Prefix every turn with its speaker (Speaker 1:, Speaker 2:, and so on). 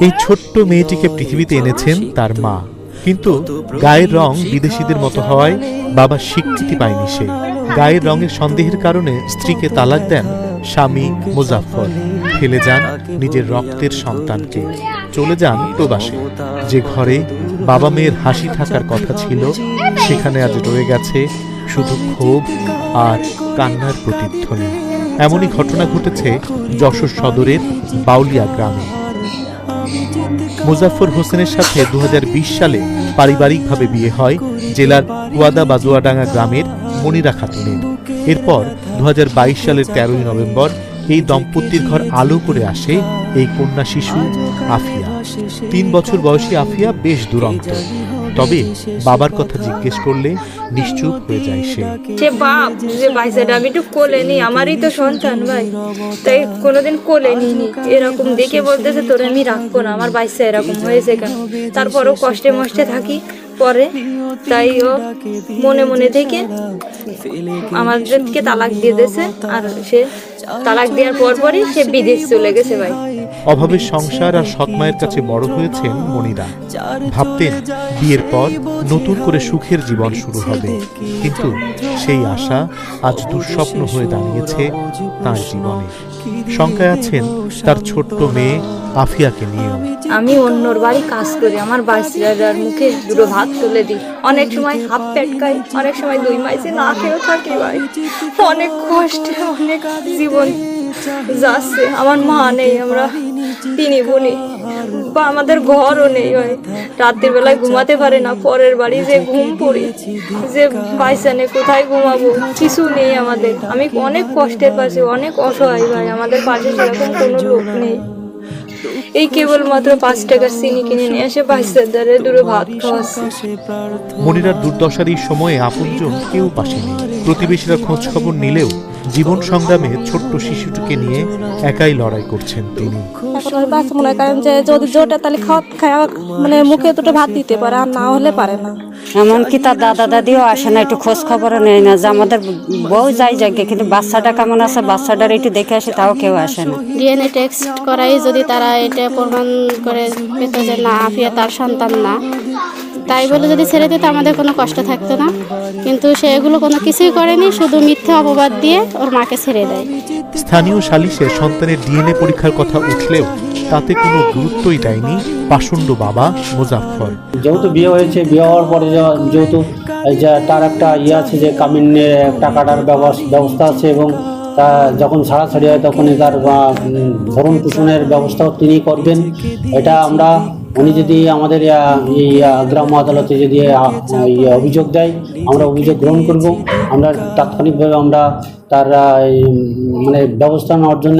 Speaker 1: এই ছোট্ট মেয়েটিকে পৃথিবীতে এনেছেন তার মা। কিন্তু গায়ের রং বিদেশিদের মতো হওয়ায় বাবা স্বীকৃতি পায়নি সে। গায়ের রঙের সন্দেহের কারণে স্ত্রীকে তালাক দেন স্বামী মুজাফর ফেলে যান নিজের রক্তের সন্তানকে। চলে যান প্রবাসে। যে ঘরে বাবা মেয়ের হাসি থাকার কথা ছিল, সেখানে আজ রয়ে গেছে শুধু ক্ষোভ আর কান্নার প্রতিধ্বনি। এমনই ঘটনা ঘটেছে যশোর সদরের বাউলিয়া গ্রামে। মুজাফর হোসেনের সাথে দু হাজার বিশ সালে পারিবারিকভাবে বিয়ে হয় জেলার কুয়াদা বাজুয়াডাঙ্গা গ্রামের মনিরা খাতুনের। এরপর দু হাজার বাইশ সালের তেরোই নভেম্বর এই দম্পতির ঘর আলো করে আসে এই কন্যা শিশু আফিয়া। তিন বছর বয়সী আফিয়া বেশ দুরন্ত। তবে বাবার কথা জিজ্ঞেস করলে নিশ্চুপ হয়ে যায় সে।
Speaker 2: সে বাপ, যে বাইসাটা আমি একটু কোলে নি আমারই তো সন্তান ভাই। তাই কোনোদিন কোলে নিইনি। এরকম দেখে বলতেছে, তোর আমি রাখব না। আমার বাইসা এরকম হয়েছে কেন? তারপরও কষ্টে মষ্টে থাকি। পরে তাই ও মনে মনে থেকে আমাদেরকে তালাক দিয়ে দিয়েছে। আর সে তালাক দেওয়ার পর পরই সে বিদেশ চলে গেছে ভাই।
Speaker 1: অভাবের সংসার আর সৎমায়ের কাছে বড় হয়েছেন মনিরা। ভাবতেন বিয়ের পর নতুন করে সুখের জীবন শুরু হবে। কিন্তু সেই আশা আজ দুঃস্বপ্ন হয়ে দাঁড়িয়েছে তার জীবনে। শঙ্কায় আছেন তার ছোট্ট মেয়ে আফিয়াকে নিয়েও।
Speaker 2: আমি অন্যর বাড়ি কাজ করি, আমার বাইশিরার মুখে দুটো ভাত তুলে দিই। অনেক সময় হাফ খাই, অনেক সময় দুই মাইসে না খেয়েও থাকি ভাই অনেক কষ্টে, অনেক জীবন যাচ্ছে, আমার মা নেই, আমরা তিনি বুনি বা আমাদের ঘরও নেই ভাই রাতের বেলায় ঘুমাতে পারে না, পরের বাড়ি যে ঘুম পড়ি, যে বাইসানে কোথায় ঘুমাবো, কিছু নেই আমাদের। আমি অনেক কষ্টের পাশে, অনেক অসহায় ভাই। আমাদের পাশে সেরকম কোনো লোক নেই। এই কেবলমাত্র পাঁচ টাকার চিনি কিনে নিয়ে এসে বাইশের দ্বারে দূরে ভাত খাওয়াচ্ছে।
Speaker 1: মনিরার দুর্দশার এই সময়ে আপনজন কেউ পাশে নেই। প্রতিবেশীরা খোঁজ খবর নিলেও জীবন সংগ্রামে ছোট্ট শিশুটিকে নিয়ে একাই লড়াই করছেন তিনি।
Speaker 3: বাচ্চা মনে করেন যে যদি জোটে তাহলে খাওয়া খাওয়া মানে মুখে দুটো ভাত দিতে পারে আর না হলে পারে না।
Speaker 4: এমনকি তার দাদা দাদিও আসে না, একটু খোঁজ খবরও নেয় না। যে আমাদের বউ যাই যাকে, কিন্তু বাচ্চাটা কেমন আছে, বাচ্চাটার একটু দেখে আসে, তাও কেউ আসে না।
Speaker 5: ডিএনএ টেস্ট করাই যদি তারা এটা প্রমাণ করে পেত যে, না, আফিয়া তার সন্তান না। তাই বলে যদি ছেড়ে দিত আমাদের কোনো কষ্ট থাকতো না। কিন্তু সে এগুলো কোনো কিছুই করেনি শুধু মিথ্যে অপবাদ দিয়ে ওর মাকে ছেড়ে দেয়।
Speaker 1: স্থানীয় সালিশে সন্তানের ডিএনএ পরীক্ষার কথা উঠলেও তাতে কোনো গুরুত্বই দেয়নি পাষণ্ড বাবা মুজাফফর।
Speaker 6: যেহেতু বিয়ে হয়েছে বিয়ে হওয়ার পরে যেহেতু এই যে তার একটা ইয়ে আছে যে কামিনের টাকাটার ব্যবস্থা আছে এবং তা যখন ছাড়াছাড়ি হয় তখনই তার ভরণ পোষণের ব্যবস্থাও তিনি করবেন। এটা আমরা উনি যদি আমাদের এই গ্রাম আদালতে যদি অভিযোগ দেয়, আমরা অভিযোগ গ্রহণ করব। আমরা তাৎক্ষণিকভাবে আমরা তার মানে ব্যবস্থা নেওয়ার জন্য